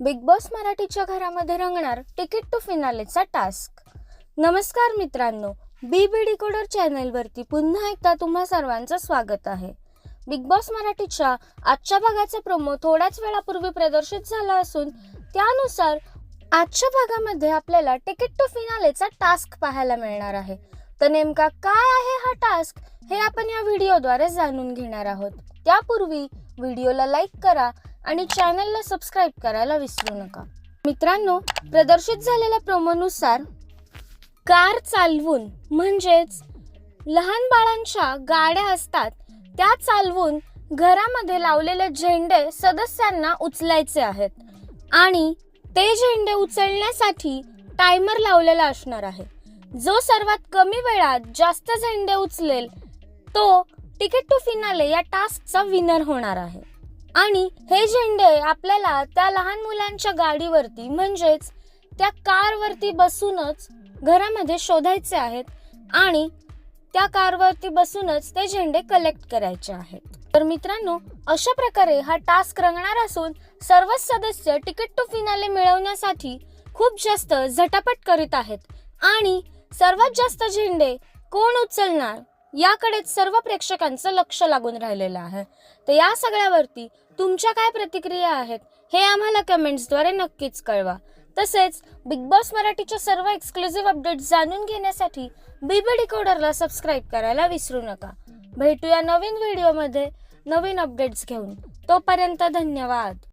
Big boss मराठीच्या घरामध्ये रंगणार तिकीट टू फिनालेचा टास्क नमस्कार मित्रांनो बी बी डिकोडर चॅनलवरती पुन्हा एकदा तुम्हा सर्वांचं स्वागत आहे. बिग बॉस मराठीच्या आजच्या भागाचा प्रोमो थोड्याच वेळापूर्वी प्रदर्शित झाला असून त्यानुसार आजच्या भागामध्ये आपल्याला तिकीट टू फिनालेचा टास्क पाहायला मिळणार आहे. तर नेमका काय आहे हा टास्क हे आपण या व्हिडिओद्वारे जाणून घेणार आहोत. त्यापूर्वी व्हिडिओला लाईक करा आणि चॅनलला सबस्क्राईब करायला विसरू नका. मित्रांनो प्रदर्शित झालेल्या प्रोमोनुसार कार चालवून म्हणजेच लहान बाळांच्या गाड्या असतात त्या चालवून घरामध्ये लावलेले झेंडे सदस्यांना उचलायचे आहेत. आणि ते झेंडे उचलण्यासाठी टायमर लावलेला असणार आहे. जो सर्वात कमी वेळात जास्त झेंडे उचलेल तो तिकीट टू फिनाले या टास्कचा विनर होणार आहे. आणि हे झेंडे आपल्याला त्या लहान मुलांच्या गाडीवरती म्हणजेच त्या कारवरती बसूनच घरामध्ये शोधायचे आहेत आणि त्या कारवरती बसूनच ते झेंडे कलेक्ट करायचे आहेत. तर मित्रांनो अशा प्रकारे हा टास्क रंगणार असून सर्वच सदस्य तिकीट टू फिनाले मिळवण्यासाठी खूप जास्त झटापट करीत आहेत आणि सर्वात जास्त झेंडे कोण उचलणार? याकडेच सर्व प्रेक्षकांचं लक्ष लागून राहिलेलं आहे. तर या सगळ्यावरती तुमच्या काय प्रतिक्रिया आहेत हे आम्हाला कमेंट्सद्वारे नक्कीच कळवा. तसेच बिग बॉस मराठीच्या सर्व एक्सक्लुझिव्ह अपडेट्स जाणून घेण्यासाठी बीबी डिकोडरला सबस्क्राईब करायला विसरू नका. भेटूया नवीन व्हिडिओमध्ये नवीन अपडेट्स घेऊन. तोपर्यंत धन्यवाद.